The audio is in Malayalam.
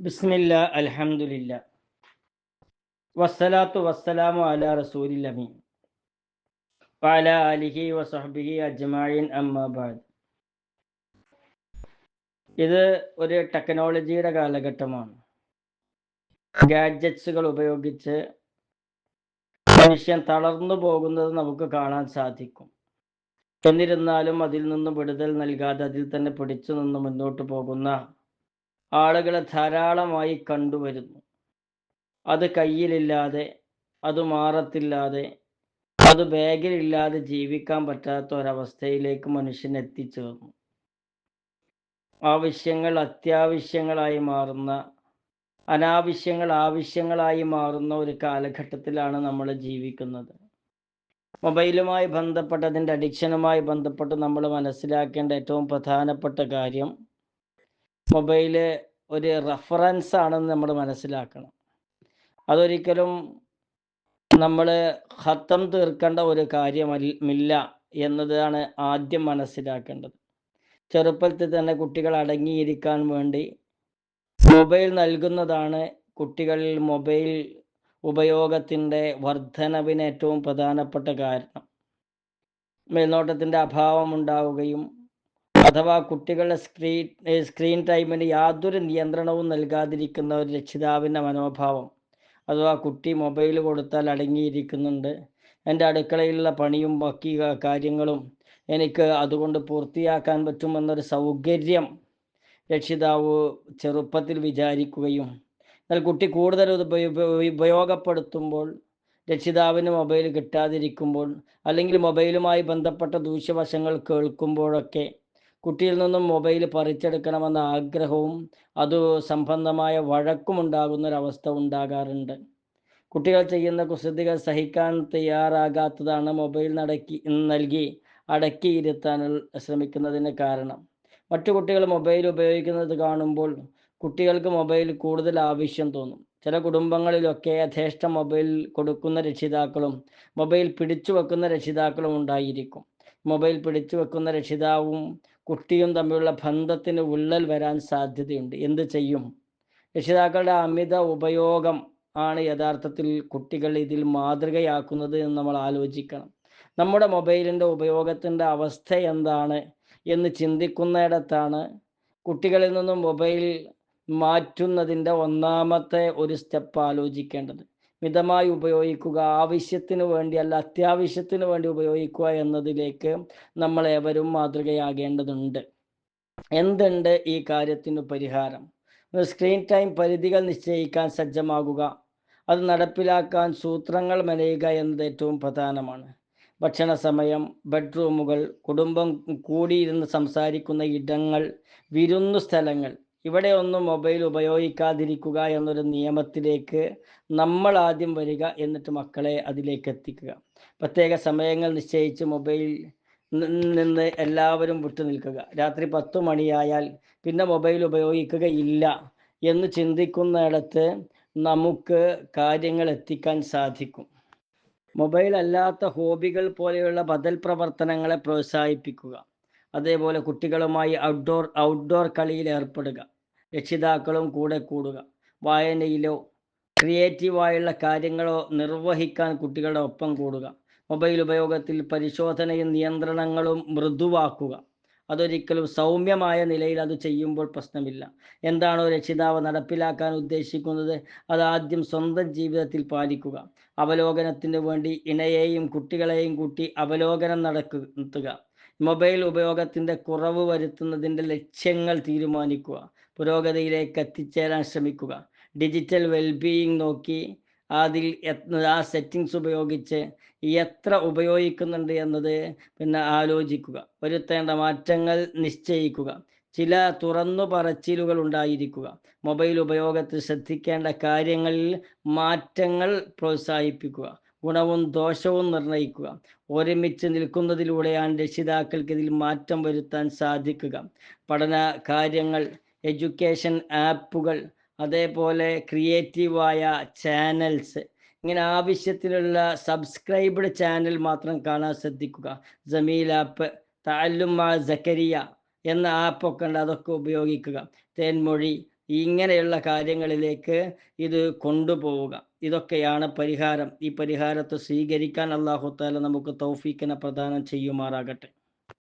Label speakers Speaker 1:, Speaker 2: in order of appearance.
Speaker 1: ബിസ്മില്ല അൽഹംദുലില്ല. വസ്സലാത്തു വസ്സലാമു അലാ റസൂലിൽ അമീൻ. വഅല ആലിഹി വസഹ്ബിഹി അജ്മഈൻ അമ്മാ ബഅദ് ഇത് ഒരു ടെക്നോളജിയുടെ കാലഘട്ടമാണ്. ഗാഡ്ജറ്റ്സുകൾ ഉപയോഗിച്ച് മനുഷ്യൻ തളർന്നു പോകുന്നത് നമുക്ക് കാണാൻ സാധിക്കും. എന്നിരുന്നാലും അതിൽ നിന്ന് വിടുതൽ നൽകാതെ അതിൽ തന്നെ പിടിച്ചു നിന്ന് മുന്നോട്ട് പോകുന്ന ആളുകളെ ധാരാളമായി കണ്ടുവരുന്നു. അത് കയ്യിലില്ലാതെ അത് മാറത്തില്ലാതെ അത് ബാഗിലില്ലാതെ ജീവിക്കാൻ പറ്റാത്ത ഒരവസ്ഥയിലേക്ക് മനുഷ്യൻ എത്തിച്ചേർന്നു. ആവശ്യങ്ങൾ അത്യാവശ്യങ്ങളായി മാറുന്ന അനാവശ്യങ്ങൾ ആവശ്യങ്ങളായി മാറുന്ന ഒരു കാലഘട്ടത്തിലാണ് നമ്മൾ ജീവിക്കുന്നത്. മൊബൈലുമായി ബന്ധപ്പെട്ട് അതിന്റെ അഡിക്ഷനുമായി ബന്ധപ്പെട്ട് നമ്മൾ മനസ്സിലാക്കേണ്ട ഏറ്റവും പ്രധാനപ്പെട്ട കാര്യം മൊബൈൽ ഒരു റഫറൻസ് ആണെന്ന് നമ്മൾ മനസ്സിലാക്കണം. അതൊരിക്കലും നമ്മൾ ഹത്തം തീർക്കേണ്ട ഒരു കാര്യമില്ല എന്നതാണ് ആദ്യം മനസ്സിലാക്കേണ്ടത്. ചെറുപ്പത്തിൽ തന്നെ കുട്ടികൾ അടങ്ങിയിരിക്കാൻ വേണ്ടി മൊബൈൽ നൽകുന്നതാണ് കുട്ടികളിൽ മൊബൈൽ ഉപയോഗത്തിന്റെ വർധനവിന് ഏറ്റവും പ്രധാനപ്പെട്ട കാരണം. മേൽനോട്ടത്തിന്റെ അഭാവം ഉണ്ടാവുകയും അഥവാ കുട്ടികളുടെ സ്ക്രീൻ സ്ക്രീൻ ടൈമിന് യാതൊരു നിയന്ത്രണവും നൽകാതിരിക്കുന്ന ഒരു രക്ഷിതാവിന്റെ മനോഭാവം. അഥവാ കുട്ടി മൊബൈൽ കൊടുത്താൽ അടങ്ങിയിരിക്കുന്നുണ്ട്. എന്റെ അടുക്കളയിലുള്ള പണിയും ബാക്കി കാര്യങ്ങളും എനിക്ക് അതുകൊണ്ട് പൂർത്തിയാക്കാൻ പറ്റുമെന്നൊരു സൗകര്യം രക്ഷിതാവ് ചെറുപ്പത്തിൽ വിചാരിക്കുകയും എന്നാൽ കുട്ടി കൂടുതൽ ഉപയോഗപ്പെടുത്തുമ്പോൾ രക്ഷിതാവിന് മൊബൈൽ കിട്ടാതിരിക്കുമ്പോൾ അല്ലെങ്കിൽ മൊബൈലുമായി ബന്ധപ്പെട്ട ദൂഷ്യവശങ്ങൾ കേൾക്കുമ്പോഴൊക്കെ കുട്ടിയിൽ നിന്നും മൊബൈൽ പറിച്ചെടുക്കണമെന്ന ആഗ്രഹവും അത് സംബന്ധമായ വഴക്കും ഉണ്ടാകുന്ന ഒരവസ്ഥ ഉണ്ടാകാറുണ്ട്. കുട്ടികൾ ചെയ്യുന്ന കുസൃതികൾ സഹിക്കാൻ തയ്യാറാകാത്തതാണ് മൊബൈൽ നടക്കി നൽകി അടക്കിയിരുത്താൻ ശ്രമിക്കുന്നതിന് കാരണം. മറ്റു കുട്ടികൾ മൊബൈൽ ഉപയോഗിക്കുന്നത് കാണുമ്പോൾ കുട്ടികൾക്ക് മൊബൈൽ കൂടുതൽ ആവശ്യം തോന്നും. ചില കുടുംബങ്ങളിലൊക്കെ യഥേഷ്ട മൊബൈൽ കൊടുക്കുന്ന രക്ഷിതാക്കളും മൊബൈൽ പിടിച്ചു വെക്കുന്ന രക്ഷിതാക്കളും ഉണ്ടായിരിക്കും. മൊബൈൽ പിടിച്ചു വെക്കുന്ന രക്ഷിതാവും കുട്ടിയും തമ്മിലുള്ള ബന്ധത്തിന് വിള്ളൽ വരാൻ സാധ്യതയുണ്ട്. എന്ത് ചെയ്യും? രക്ഷിതാക്കളുടെ അമിത ഉപയോഗം ആണ് യഥാർത്ഥത്തിൽ കുട്ടികൾ ഇതിൽ മാതൃകയാക്കുന്നത് എന്ന് നമ്മൾ ആലോചിക്കണം. നമ്മുടെ മൊബൈലിന്റെ ഉപയോഗത്തിന്റെ അവസ്ഥ എന്താണ് എന്ന് ചിന്തിക്കുന്നിടത്താണ് കുട്ടികളിൽ നിന്നും മൊബൈൽ മാറ്റുന്നതിന്റെ ഒന്നാമത്തെ ഒരു സ്റ്റെപ്പ് ആലോചിക്കേണ്ടത്. മിതമായി ഉപയോഗിക്കുക. ആവശ്യത്തിന് വേണ്ടി അല്ല അത്യാവശ്യത്തിന് വേണ്ടി ഉപയോഗിക്കുക എന്നതിലേക്ക് നമ്മൾ ഏവരും മാതൃകയാകേണ്ടതുണ്ട്. എന്തുണ്ട് ഈ കാര്യത്തിന് പരിഹാരം? സ്ക്രീൻ ടൈം പരിധികൾ നിശ്ചയിക്കാൻ സജ്ജമാകുക. അത് നടപ്പിലാക്കാൻ സൂത്രങ്ങൾ മെനയുക എന്നത് ഏറ്റവും പ്രധാനമാണ്. ഭക്ഷണ സമയം ബെഡ്റൂമുകൾ കുടുംബം കൂടിയിരുന്ന് സംസാരിക്കുന്ന ഇടങ്ങൾ വിരുന്നു സ്ഥലങ്ങൾ ഇവിടെ ഒന്നും മൊബൈൽ ഉപയോഗിക്കാതിരിക്കുക എന്നൊരു നിയമത്തിലേക്ക് നമ്മൾ ആദ്യം വരിക എന്നിട്ട് മക്കളെ അതിലേക്ക് എത്തിക്കുക. പ്രത്യേക സമയങ്ങൾ നിശ്ചയിച്ച് മൊബൈൽ നിന്ന് എല്ലാവരും വിട്ടു നിൽക്കുക. രാത്രി പത്തു മണിയായാൽ പിന്നെ മൊബൈൽ ഉപയോഗിക്കുകയില്ല എന്ന് ചിന്തിക്കുന്നിടത്ത് നമുക്ക് കാര്യങ്ങൾ എത്തിക്കാൻ സാധിക്കും. മൊബൈൽ അല്ലാത്ത ഹോബികൾ പോലെയുള്ള ബദൽ പ്രവർത്തനങ്ങളെ പ്രോത്സാഹിപ്പിക്കുക. അതേപോലെ കുട്ടികളുമായി ഔട്ട്ഡോർ ഔട്ട്ഡോർ കളിയിൽ ഏർപ്പെടുക. രക്ഷിതാക്കളും കൂടെ കൂടുക. വായനയിലോ ക്രിയേറ്റീവായുള്ള കാര്യങ്ങളോ നിർവഹിക്കാൻ കുട്ടികളുടെ ഒപ്പം കൂടുക. മൊബൈൽ ഉപയോഗത്തിൽ പരിശോധനയും നിയന്ത്രണങ്ങളും മൃദുവാക്കുക. അതൊരിക്കലും സൗമ്യമായ നിലയിൽ അത് ചെയ്യുമ്പോൾ പ്രശ്നമില്ല. എന്താണോ രക്ഷിതാവ് നടപ്പിലാക്കാൻ ഉദ്ദേശിക്കുന്നത് അത് ആദ്യം സ്വന്തം ജീവിതത്തിൽ പാലിക്കുക. അവലോകനത്തിന് വേണ്ടി ഇണയെയും കുട്ടികളെയും കൂട്ടി അവലോകനം നടത്തുക മൊബൈൽ ഉപയോഗത്തിന്റെ കുറവ് വരുത്തുന്നതിന്റെ ലക്ഷ്യങ്ങൾ തീരുമാനിക്കുക. പുരോഗതിയിലേക്ക് എത്തിച്ചേരാൻ ശ്രമിക്കുക. ഡിജിറ്റൽ വെൽബീയിങ് നോക്കി അതിൽ ആ സെറ്റിങ്സ് ഉപയോഗിച്ച് എത്ര ഉപയോഗിക്കുന്നുണ്ട് എന്നത് പിന്നെ ആലോചിക്കുക. വരുത്തേണ്ട മാറ്റങ്ങൾ നിശ്ചയിക്കുക. ചില തുറന്നു പറച്ചിലുകൾ ഉണ്ടായിരിക്കുക. മൊബൈൽ ഉപയോഗത്തിൽ ശ്രദ്ധിക്കേണ്ട കാര്യങ്ങളിൽ മാറ്റങ്ങൾ പ്രോത്സാഹിപ്പിക്കുക. ഗുണവും ദോഷവും നിർണയിക്കുക. ഒരുമിച്ച് നിൽക്കുന്നതിലൂടെയാണ് രക്ഷിതാക്കൾക്ക് ഇതിൽ മാറ്റം വരുത്താൻ സാധിക്കുക. പഠന കാര്യങ്ങൾ എഡ്യൂക്കേഷൻ ആപ്പുകൾ അതേപോലെ ക്രിയേറ്റീവായ ചാനൽസ് ഇങ്ങനെ ആവശ്യത്തിനുള്ള സബ്സ്ക്രൈബ്ഡ് ചാനൽ മാത്രം കാണാൻ ശ്രദ്ധിക്കുക. ജമീൽ ആപ്പ് താലുമ ജക്കരിയ എന്ന ആപ്പൊക്കെ ഉണ്ട് അതൊക്കെ ഉപയോഗിക്കുക. തേൻമൊഴി ഇങ്ങനെയുള്ള കാര്യങ്ങളിലേക്ക് ഇത് കൊണ്ടുപോവുക. ഇതൊക്കെയാണ് പരിഹാരം. ഈ പരിഹാരത്തെ സ്വീകരിക്കാൻ അള്ളാഹു താല നമുക്ക് തൗഫീഖിനെ പ്രദാനം ചെയ്യുമാറാകട്ടെ.